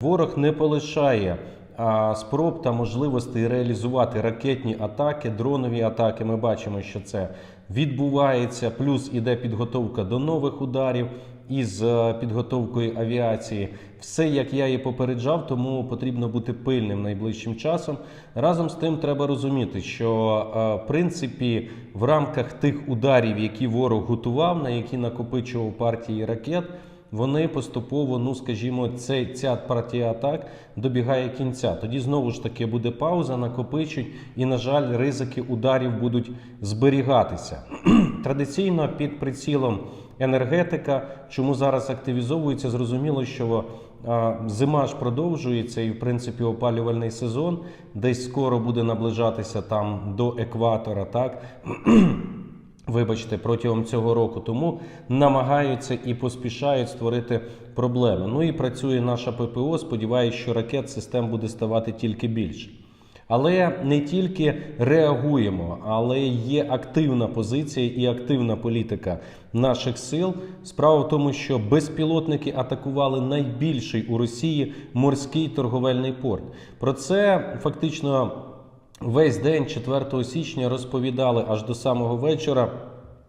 Ворог не полишає спроб та можливостей реалізувати ракетні атаки, дронові атаки. Ми бачимо, що це відбувається. Плюс іде підготовка до нових ударів із е, підготовкою авіації. Все, як я і попереджав, тому потрібно бути пильним найближчим часом. Разом з тим, треба розуміти, що е, в принципі в рамках тих ударів, які ворог готував, на які накопичував партії ракет. Вони поступово, ну скажімо, цей, ця партія атак добігає кінця. Тоді знову ж таки буде пауза, накопичуть, і, на жаль, ризики ударів будуть зберігатися. Традиційно під прицілом енергетика, чому зараз активізовується, зрозуміло, що а, зима ж продовжується, і в принципі опалювальний сезон десь скоро буде наближатися там до екватора. Так Вибачте, протягом цього року тому намагаються і поспішають створити проблеми. Ну і працює наша ППО. Сподіваюся, що ракет систем буде ставати тільки більше. Але не тільки реагуємо, але є активна позиція і активна політика наших сил. Справа в тому, що безпілотники атакували найбільший у Росії морський торговельний порт. Про це фактично. Весь день 4 січня розповідали аж до самого вечора.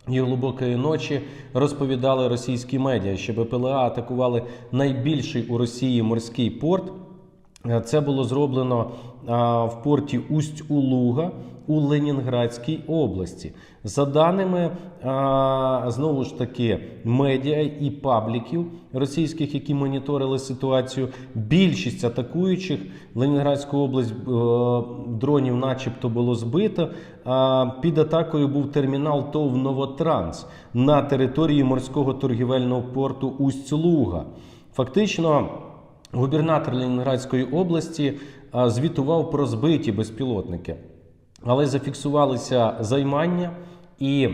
І глибокої ночі розповідали російські медіа, що БПЛА атакували найбільший у Росії морський порт. Це було зроблено в порті Усть-Улуга у Ленінградській області. За даними знову ж таки медіа і пабліків російських, які моніторили ситуацію, більшість атакуючих Ленінградську область е, дронів, начебто, було збито. Під атакою був термінал ТОВ Новотранс на території морського торгівельного порту Усть-Луга. Фактично. Губернатор Ленінградської області звітував про збиті безпілотники, але зафіксувалися займання і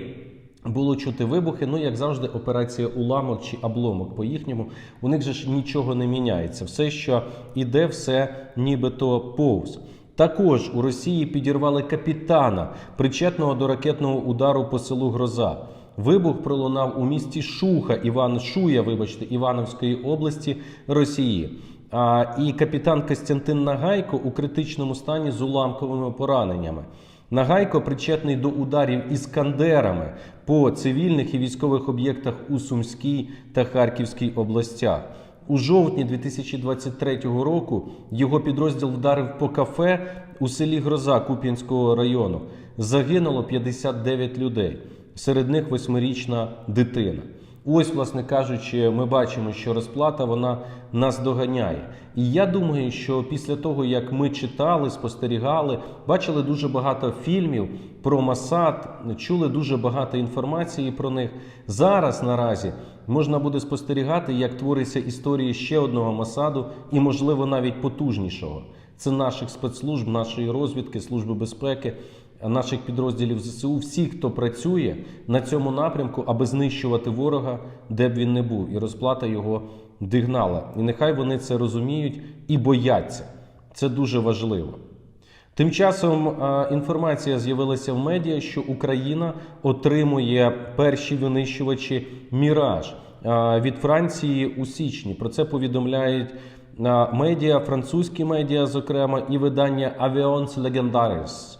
було чути вибухи. Ну, як завжди, операція уламок чи обломок по їхньому. У них же ж нічого не міняється. Все, що іде, все нібито повз. Також у Росії підірвали капітана, причетного до ракетного удару по селу Гроза. Вибух пролунав у місті Шуха, Іван Шуя, вибачте, Івановської області Росії. А, і капітан Костянтин Нагайко у критичному стані з уламковими пораненнями. Нагайко причетний до ударів іскандерами по цивільних і військових об'єктах у Сумській та Харківській областях. У жовтні 2023 року його підрозділ вдарив по кафе у селі Гроза Куп'янського району. Загинуло 59 людей, серед них восьмирічна дитина. Ось, власне кажучи, ми бачимо, що розплата вона нас доганяє. І я думаю, що після того, як ми читали, спостерігали, бачили дуже багато фільмів про Масад, чули дуже багато інформації про них. Зараз наразі можна буде спостерігати, як твориться історія ще одного Масаду і, можливо, навіть потужнішого. Це наших спецслужб, нашої розвідки, служби безпеки, наших підрозділів ЗСУ, всі, хто працює на цьому напрямку, аби знищувати ворога, де б він не був, і розплата його дигнала. І нехай вони це розуміють і бояться. Це дуже важливо. Тим часом е, інформація з'явилася в медіа, що Україна отримує перші винищувачі Міраж е, від Франції у січні. Про це повідомляють е, медіа, французькі медіа, зокрема, і видання Avions Legendaris.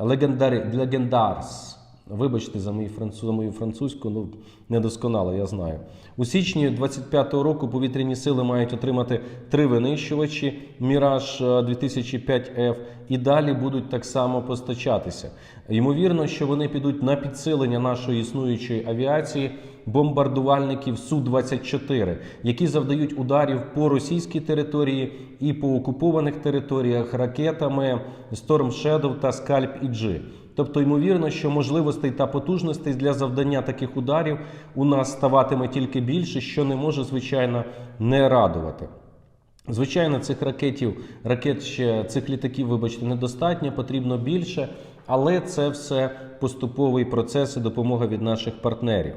Легендарі, Легендарс. Вибачте за мою, француз, за мою французьку, ну недосконало, я знаю. У січні 25-го року повітряні сили мають отримати три винищувачі Міраж 2005F і далі будуть так само постачатися. Ймовірно, що вони підуть на підсилення нашої існуючої авіації бомбардувальників Су-24, які завдають ударів по російській території і по окупованих територіях ракетами Storm Shadow та Scalp EG. Тобто, ймовірно, що можливостей та потужностей для завдання таких ударів у нас ставатиме тільки більше, що не може, звичайно, не радувати. Звичайно, цих ракетів, ракет ще цих літаків, вибачте, недостатньо, потрібно більше, але це все поступовий процес і допомога від наших партнерів.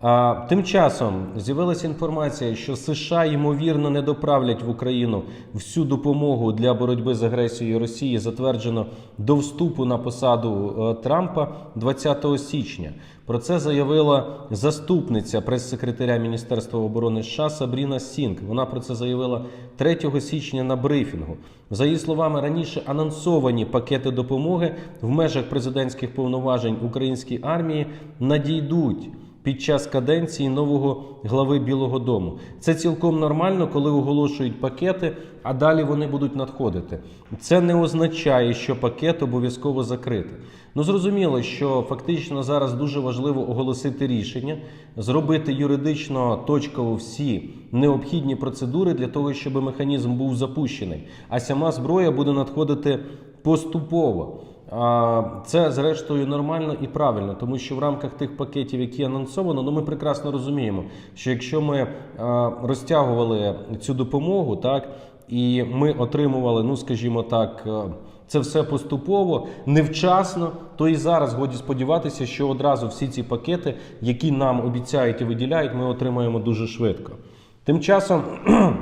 А, тим часом з'явилася інформація, що США ймовірно не доправлять в Україну всю допомогу для боротьби з агресією Росії, затверджено до вступу на посаду е, Трампа 20 січня. Про це заявила заступниця прес-секретаря Міністерства оборони США Сабріна Сінг. Вона про це заявила 3 січня на брифінгу. За її словами, раніше анонсовані пакети допомоги в межах президентських повноважень українській армії надійдуть під час каденції нового глави Білого Дому. Це цілком нормально, коли оголошують пакети, а далі вони будуть надходити. Це не означає, що пакет обов'язково закрити. Ну зрозуміло, що фактично зараз дуже важливо оголосити рішення, зробити юридично точково всі необхідні процедури для того, щоб механізм був запущений. А сама зброя буде надходити поступово. А, Це зрештою нормально і правильно, тому що в рамках тих пакетів, які анонсовано, ну ми прекрасно розуміємо, що якщо ми розтягували цю допомогу, так і ми отримували, ну скажімо так, е, це все поступово, невчасно, то і зараз годі сподіватися, що одразу всі ці пакети, які нам обіцяють і виділяють, ми отримаємо дуже швидко. Тим часом.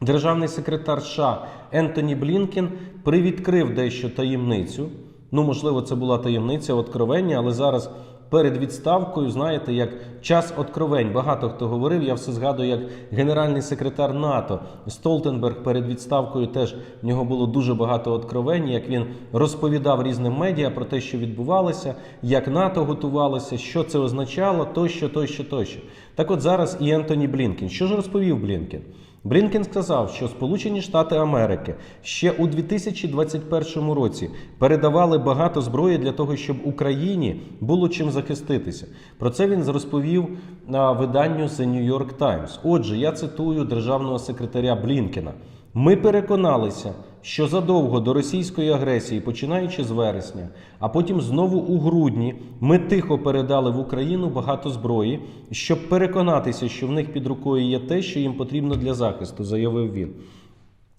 Державний секретар США Ентоні Блінкен привідкрив дещо таємницю. Ну, можливо, це була таємниця откровення, але зараз перед відставкою, знаєте, як час откровень. Багато хто говорив. Я все згадую, як генеральний секретар НАТО Столтенберг перед відставкою теж в нього було дуже багато откровень, як він розповідав різним медіа про те, що відбувалося, як НАТО готувалося, що це означало, тощо, тощо, тощо. Так от зараз і Ентоні Блінкен. Що ж розповів Блінкен? Блінкен сказав, що Сполучені Штати Америки ще у 2021 році передавали багато зброї для того, щоб Україні було чим захиститися. Про це він розповів на виданню The New York Times. Отже, я цитую державного секретаря Блінкена. Ми переконалися, що задовго до російської агресії, починаючи з вересня, а потім знову у грудні, ми тихо передали в Україну багато зброї, щоб переконатися, що в них під рукою є те, що їм потрібно для захисту, заявив він.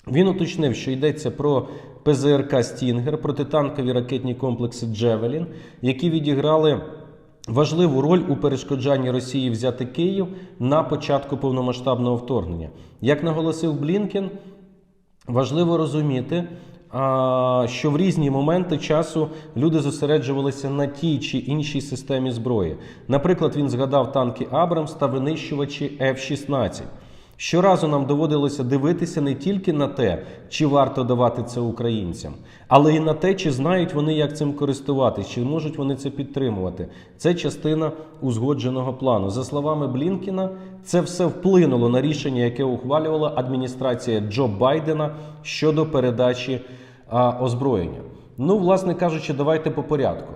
Він уточнив, що йдеться про ПЗРК Стінгер, протитанкові ракетні комплекси Джевелін, які відіграли важливу роль у перешкоджанні Росії взяти Київ на початку повномасштабного вторгнення. Як наголосив Блінкен, важливо розуміти, що в різні моменти часу люди зосереджувалися на тій чи іншій системі зброї. Наприклад, він згадав танки Абрамс та винищувачі F-16. Щоразу нам доводилося дивитися не тільки на те, чи варто давати це українцям, але й на те, чи знають вони, як цим користуватись, чи можуть вони це підтримувати. Це частина узгодженого плану. За словами Блінкіна, це все вплинуло на рішення, яке ухвалювала адміністрація Джо Байдена щодо передачі а, озброєння. Ну, власне кажучи, давайте по порядку.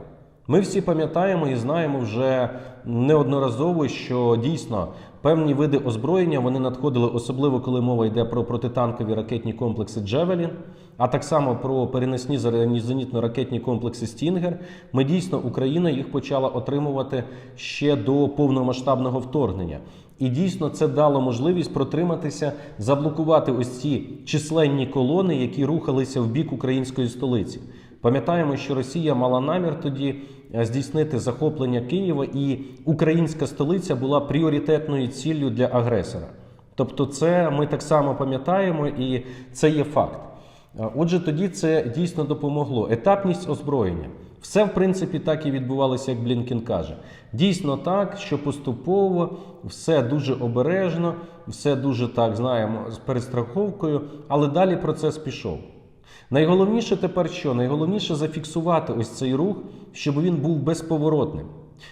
Ми всі пам'ятаємо і знаємо вже неодноразово, що дійсно певні види озброєння вони надходили, особливо коли мова йде про протитанкові ракетні комплекси Джевелін, а так само про перенесні зенітно-ракетні комплекси Стінгер. Ми дійсно Україна їх почала отримувати ще до повномасштабного вторгнення. І дійсно це дало можливість протриматися, заблокувати ось ці численні колони, які рухалися в бік української столиці. Пам'ятаємо, що Росія мала намір тоді е, здійснити захоплення Києва, і українська столиця була пріоритетною ціллю для агресора. Тобто, це ми так само пам'ятаємо, і це є факт. Е, Отже, тоді це дійсно допомогло. Етапність озброєння. Все, в принципі, так і відбувалося, як Блінкен каже. Дійсно так, що поступово, все дуже обережно, все дуже так знаємо з перестраховкою, але далі процес пішов. Найголовніше тепер що? Найголовніше зафіксувати ось цей рух, щоб він був безповоротним.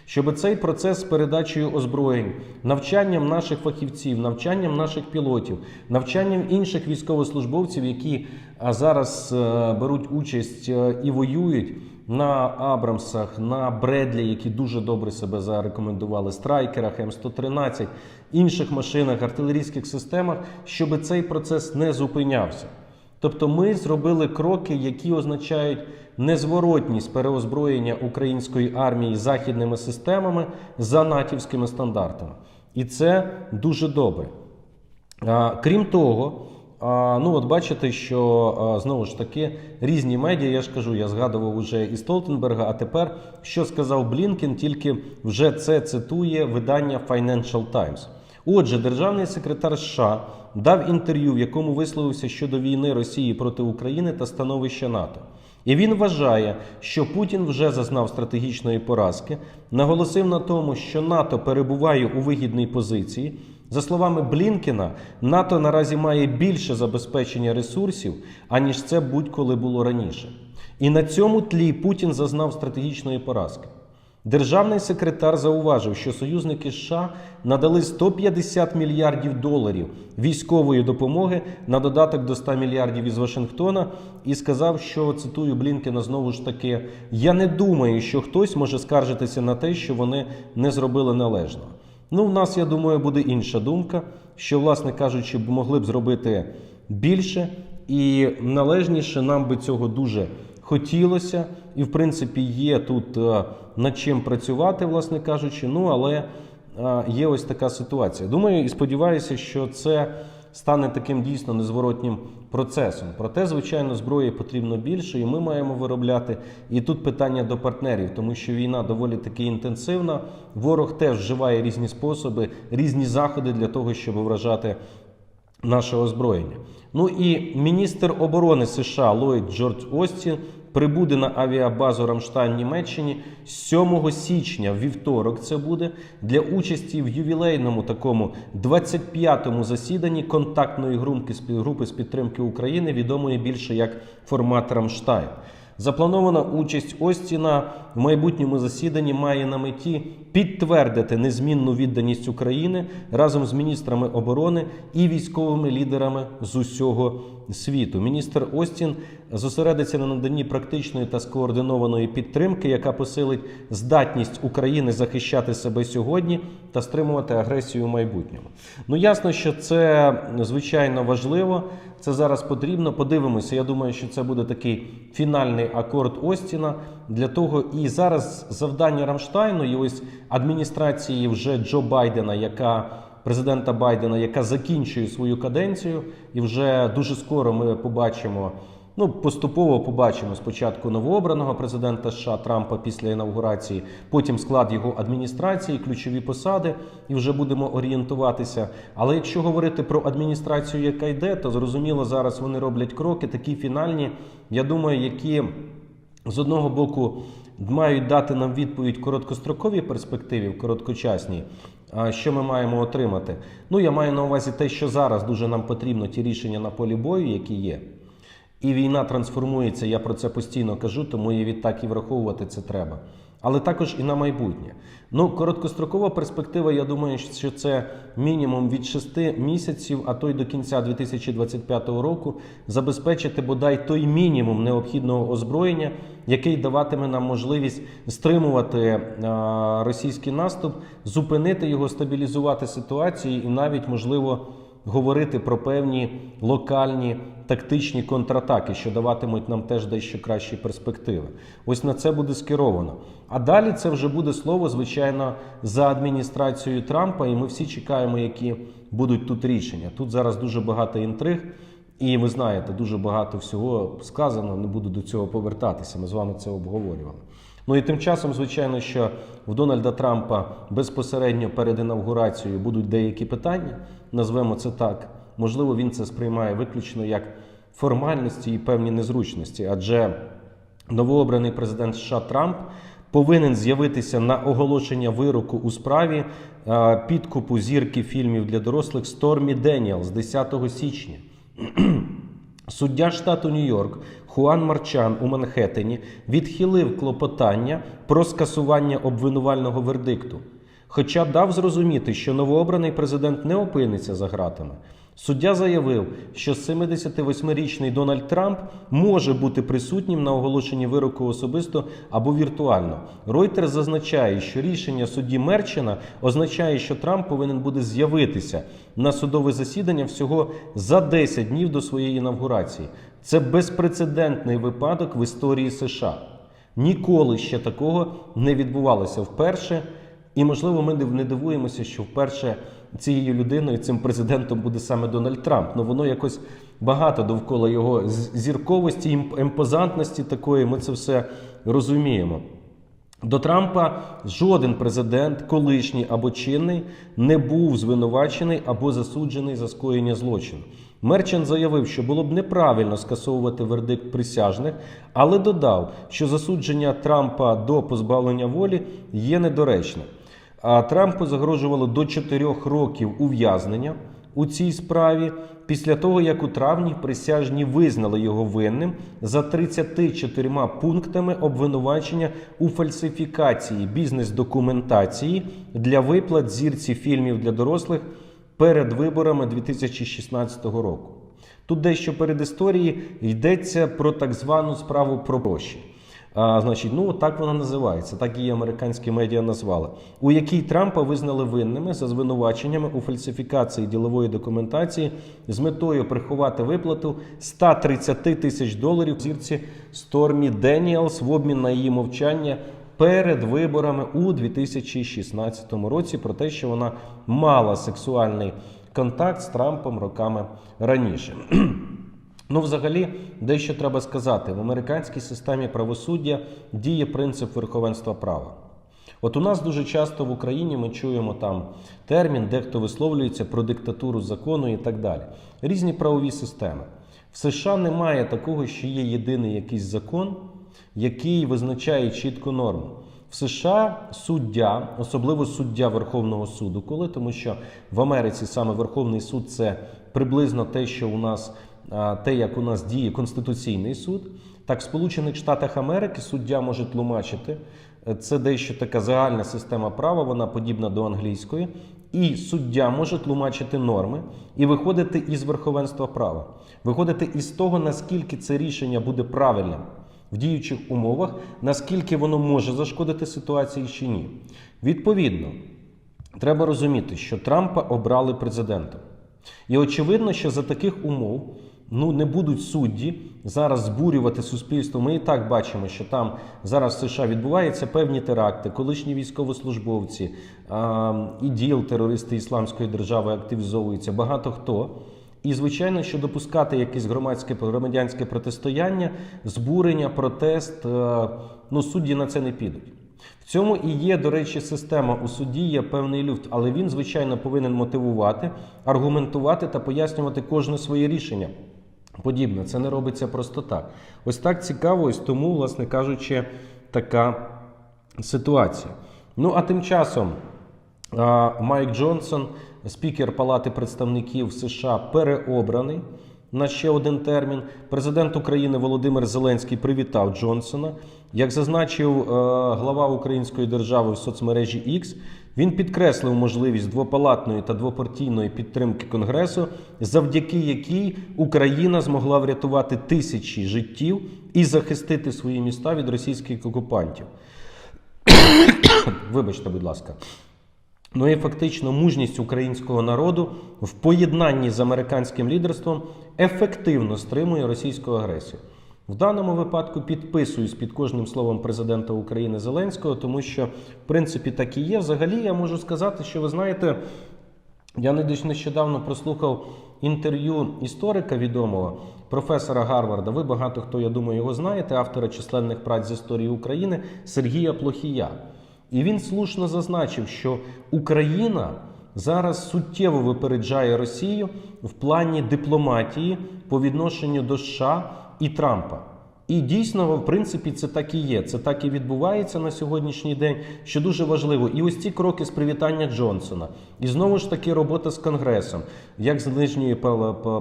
Щоб цей процес з передачею озброєнь, навчанням наших фахівців, навчанням наших пілотів, навчанням інших військовослужбовців, які зараз е, беруть участь е, і воюють на Абрамсах, на Бредлі, які дуже добре себе зарекомендували, страйкерах, М113, інших машинах, артилерійських системах, щоб цей процес не зупинявся. Тобто ми зробили кроки, які означають незворотність переозброєння української армії західними системами за натівськими стандартами. І це дуже добре. Крім того, ну, от бачите, що знову ж таки різні медіа, я ж кажу, я згадував уже і Столтенберга. А тепер що сказав Блінкен, тільки вже це цитує видання Financial Times. Отже, державний секретар США дав інтерв'ю, в якому висловився щодо війни Росії проти України та становища НАТО. І він вважає, що Путін вже зазнав стратегічної поразки, наголосив на тому, що НАТО перебуває у вигідній позиції. За словами Блінкена, НАТО наразі має більше забезпечення ресурсів, аніж це будь-коли було раніше. І на цьому тлі Путін зазнав стратегічної поразки. Державний секретар зауважив, що союзники США надали 150 мільярдів доларів військової допомоги на додаток до 100 мільярдів із Вашингтона, і сказав, що цитую Блінкена знову ж таки: я не думаю, що хтось може скаржитися на те, що вони не зробили належно. Ну, в нас, я думаю, буде інша думка, що, власне кажучи, могли б зробити більше і належніше. Нам би цього дуже хотілося, і в принципі є тут е, над чим працювати, власне кажучи. Ну але е, є ось така ситуація. Думаю і сподіваюся, що це стане таким дійсно незворотнім процесом. Проте, звичайно, зброї потрібно більше, і ми маємо виробляти. І тут питання до партнерів, тому що війна доволі таки інтенсивна. Ворог теж вживає різні способи, різні заходи для того, щоб вражати наше озброєння. Ну і міністр оборони США Ллойд Джордж Остін прибуде на авіабазу Рамштайн Німеччині 7 січня, вівторок. Це буде для участі в ювілейному такому 25-му засіданні контактної групи з підтримки України, відомої більше як формат Рамштайн. Запланована участь Остіна в майбутньому засіданні має на меті підтвердити незмінну відданість України разом з міністрами оборони і військовими лідерами з усього світу. Міністр Остін зосередиться на наданні практичної та скоординованої підтримки, яка посилить здатність України захищати себе сьогодні та стримувати агресію в майбутньому. Ну ясно, що це звичайно важливо. Це зараз потрібно. Подивимося. Я думаю, що це буде такий фінальний акорд Остіна для того. І зараз завдання Рамштайну і ось адміністрації вже Джо Байдена, яка президента Байдена, яка закінчує свою каденцію, і вже дуже скоро ми побачимо. Ну, поступово побачимо спочатку новообраного президента США Трампа після інавгурації, потім склад його адміністрації, ключові посади, і вже будемо орієнтуватися. Але якщо говорити про адміністрацію, яка йде, то зрозуміло, зараз вони роблять кроки, такі фінальні, я думаю, які з одного боку мають дати нам відповідь короткостроковій перспективі, в короткочасній. А що ми маємо отримати? Ну, я маю на увазі те, що зараз дуже нам потрібно ті рішення на полі бою, які є. І війна трансформується, я про це постійно кажу, тому і відтак і враховувати це треба. Але також і на майбутнє. Ну, короткострокова перспектива, я думаю, що це мінімум від 6 місяців, а то й до кінця 2025 року забезпечити бодай той мінімум необхідного озброєння, який даватиме нам можливість стримувати а, російський наступ, зупинити його, стабілізувати ситуацію і навіть можливо говорити про певні локальні тактичні контратаки, що даватимуть нам теж дещо кращі перспективи. Ось на це буде скеровано. А далі це вже буде слово, звичайно, за адміністрацією Трампа, і ми всі чекаємо, які будуть тут рішення. Тут зараз дуже багато інтриг. І ви знаєте, дуже багато всього сказано, не буду до цього повертатися. Ми з вами це обговорювали. Ну і тим часом, звичайно, що в Дональда Трампа безпосередньо перед інавгурацією будуть деякі питання, назвемо це так. Можливо, він це сприймає виключно як формальності і певні незручності, адже новообраний президент США Трамп повинен з'явитися на оголошення вироку у справі підкупу зірки фільмів для дорослих Стормі Деніел з 10 січня. Суддя штату Нью-Йорк Хуан Марчан у Манхеттені відхилив клопотання про скасування обвинувального вердикту, хоча дав зрозуміти, що новообраний президент не опиниться за ґратами. Суддя заявив, що 78-річний Дональд Трамп може бути присутнім на оголошенні вироку особисто або віртуально. Reuters зазначає, що рішення судді Мерчена означає, що Трамп повинен буде з'явитися на судове засідання всього за 10 днів до своєї інавгурації. Це безпрецедентний випадок в історії США. Ніколи ще такого не відбувалося вперше. І, можливо, ми не дивуємося, що вперше цією людиною, цим президентом буде саме Дональд Трамп. Ну воно якось багато довкола його зірковості, ім- емпозантності такої. Ми це все розуміємо. До Трампа жоден президент, колишній або чинний, не був звинувачений або засуджений за скоєння злочину. Мерчен заявив, що було б неправильно скасовувати вердикт присяжних, але додав, що засудження Трампа до позбавлення волі є недоречним. А Трампу загрожувало до 4 років ув'язнення у цій справі після того, як у травні присяжні визнали його винним за 34 пунктами обвинувачення у фальсифікації бізнес-документації для виплат зірці фільмів для дорослих перед виборами 2016 року. Тут дещо перед історії йдеться про так звану справу про гроші. А, значить, ну так вона називається, так її американські медіа назвали, у якій Трампа визнали винними за звинуваченнями у фальсифікації ділової документації з метою приховати виплату 130 тисяч доларів зірці Стормі Деніелс в обмін на її мовчання перед виборами у 2016 році про те, що вона мала сексуальний контакт з Трампом роками раніше. Ну, взагалі, дещо треба сказати: в американській системі правосуддя діє принцип верховенства права. От у нас дуже часто в Україні ми чуємо там термін, дехто висловлюється про диктатуру закону і так далі. Різні правові системи. В США немає такого, що є єдиний якийсь закон, який визначає чітку норму. В США суддя, особливо суддя Верховного суду, коли тому що в Америці саме Верховний суд це приблизно те, що у нас те, як у нас діє Конституційний суд, так в Сполучених Штатах Америки суддя може тлумачити. Е, Це дещо така загальна система права, вона подібна до англійської. І суддя може тлумачити норми і виходити із верховенства права, виходити із того, наскільки це рішення буде правильним в діючих умовах, наскільки воно може зашкодити ситуації чи ні. Відповідно, треба розуміти, що Трампа обрали президентом. І очевидно, що за таких умов ну, не будуть судді зараз збурювати суспільство. Ми і так бачимо, що там зараз в США відбуваються певні теракти, колишні військовослужбовці, а, і діл терористи Ісламської держави активізовуються, багато хто. І, звичайно, що допускати якесь громадське громадянське протистояння, збурення, протест, е, ну судді на це не підуть. В цьому і є, до речі, система у суді є певний люфт, але він, звичайно, повинен мотивувати, аргументувати та пояснювати кожне своє рішення. Подібне, це не робиться просто так. Ось так цікаво, ось тому, власне кажучи, така ситуація. Ну а тим часом Майк Джонсон, спікер Палати представників США, переобраний на ще один термін. Президент України Володимир Зеленський привітав Джонсона. Як зазначив е, глава Української держави в соцмережі X, він підкреслив можливість двопалатної та двопартійної підтримки Конгресу, завдяки якій Україна змогла врятувати тисячі життів і захистити свої міста від російських окупантів. Вибачте, будь ласка. Ну і фактично мужність українського народу в поєднанні з американським лідерством ефективно стримує російську агресію. В даному випадку підписуюсь під кожним словом президента України Зеленського, тому що в принципі так і є. Взагалі я можу сказати, що ви знаєте, я не нещодавно прослухав інтерв'ю історика відомого, професора Гарварда. Ви багато хто, я думаю, його знаєте, автора численних праць з історії України Сергія Плохія. І він слушно зазначив, що Україна зараз суттєво випереджає Росію в плані дипломатії по відношенню до США і Трампа. І дійсно, в принципі, це так і є. Це так і відбувається на сьогоднішній день, що дуже важливо. І ось ці кроки з привітання Джонсона, і знову ж таки робота з Конгресом, як з нижньою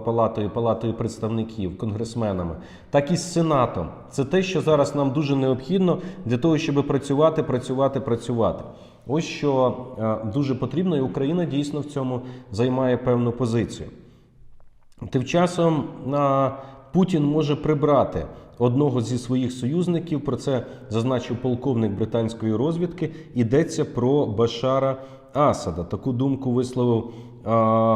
палатою, палатою представників, конгресменами, так і з Сенатом. Це те, що зараз нам дуже необхідно для того, щоб працювати, працювати, працювати. Ось що е, дуже потрібно, і Україна дійсно в цьому займає певну позицію. Тим часом а, Путін може прибрати одного зі своїх союзників. Про це зазначив полковник британської розвідки. Йдеться про Башара Асада. Таку думку висловив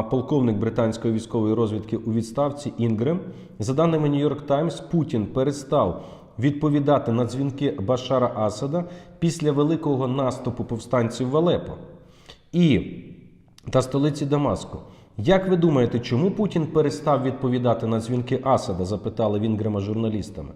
полковник британської військової розвідки у відставці Інгрем. За даними York Times, Путін перестав відповідати на дзвінки Башара Асада після великого наступу повстанців в Алепо. І та столиці Дамаску. Як ви думаєте, чому Путін перестав відповідати на дзвінки Асада? запитали Вінгрема журналістами.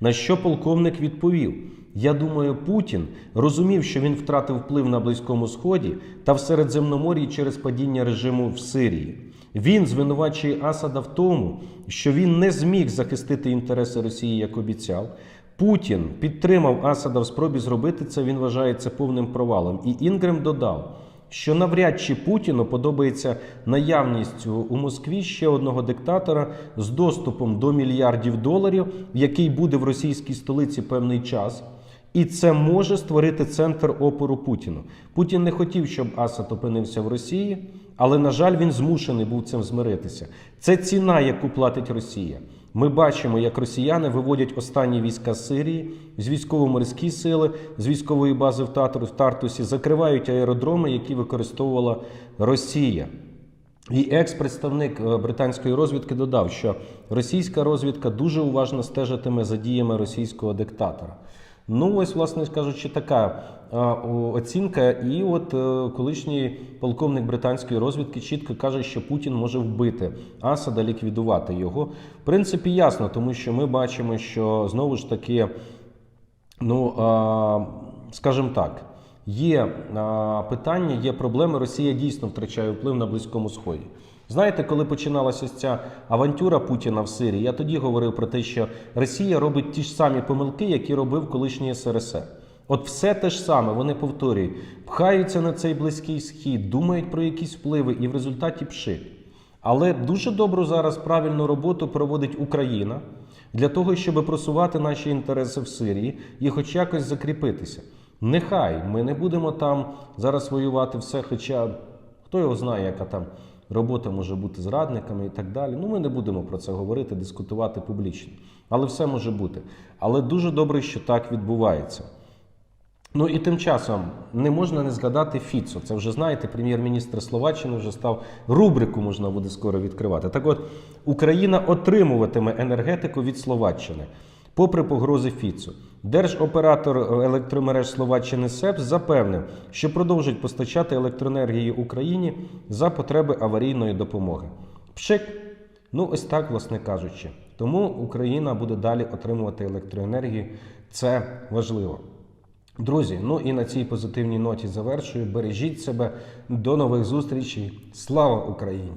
На що полковник відповів: Я думаю, Путін розумів, що він втратив вплив на Близькому Сході та в Середземномор'ї через падіння режиму в Сирії. Він звинувачує Асада в тому, що він не зміг захистити інтереси Росії, як обіцяв. Путін підтримав Асада в спробі зробити це. Він вважає це повним провалом. І Інгрем додав, що навряд чи Путіну подобається наявність у Москві ще одного диктатора з доступом до мільярдів доларів, який буде в російській столиці певний час. І це може створити центр опору Путіну. Путін не хотів, щоб Асад опинився в Росії, але, на жаль, він змушений був цим змиритися. Це ціна, яку платить Росія. Ми бачимо, як росіяни виводять останні війська з Сирії з військово-морські сили, з військової бази в Тартусі, закривають аеродроми, які використовувала Росія. І екс-представник е, британської розвідки додав, що російська розвідка дуже уважно стежитиме за діями російського диктатора. Ну, ось, власне кажучи, така оцінка. І от е, колишній полковник британської розвідки чітко каже, що Путін може вбити Асада, ліквідувати його. В принципі, ясно, тому що ми бачимо, що знову ж таки, ну скажімо так. Є а, питання, є проблеми. Росія дійсно втрачає вплив на Близькому Сході. Знаєте, коли починалася ця авантюра Путіна в Сирії, я тоді говорив про те, що Росія робить ті ж самі помилки, які робив колишній СРСР. От все те ж саме вони повторюють, пхаються на цей близький схід, думають про якісь впливи, і в результаті пшик. Але дуже добру зараз правильну роботу проводить Україна для того, щоб просувати наші інтереси в Сирії і хоч якось закріпитися. Нехай ми не будемо там зараз воювати все, хоча хто його знає, яка там робота може бути зрадниками і так далі. Ну, ми не будемо про це говорити, дискутувати публічно. Але все може бути. Але дуже добре, що так відбувається. Ну і тим часом не можна не згадати Фіцо. Це вже знаєте, прем'єр-міністр Словаччини вже став рубрику, можна буде скоро відкривати. Так от Україна отримуватиме енергетику від Словаччини, попри погрози Фіцо. Держоператор електромереж Словаччини СЕП запевнив, що продовжить постачати електроенергію Україні за потреби аварійної допомоги. Пшик, ну ось так, власне кажучи. Тому Україна буде далі отримувати електроенергію. Це важливо. Друзі, ну і на цій позитивній ноті завершую. Бережіть себе. До нових зустрічей. Слава Україні!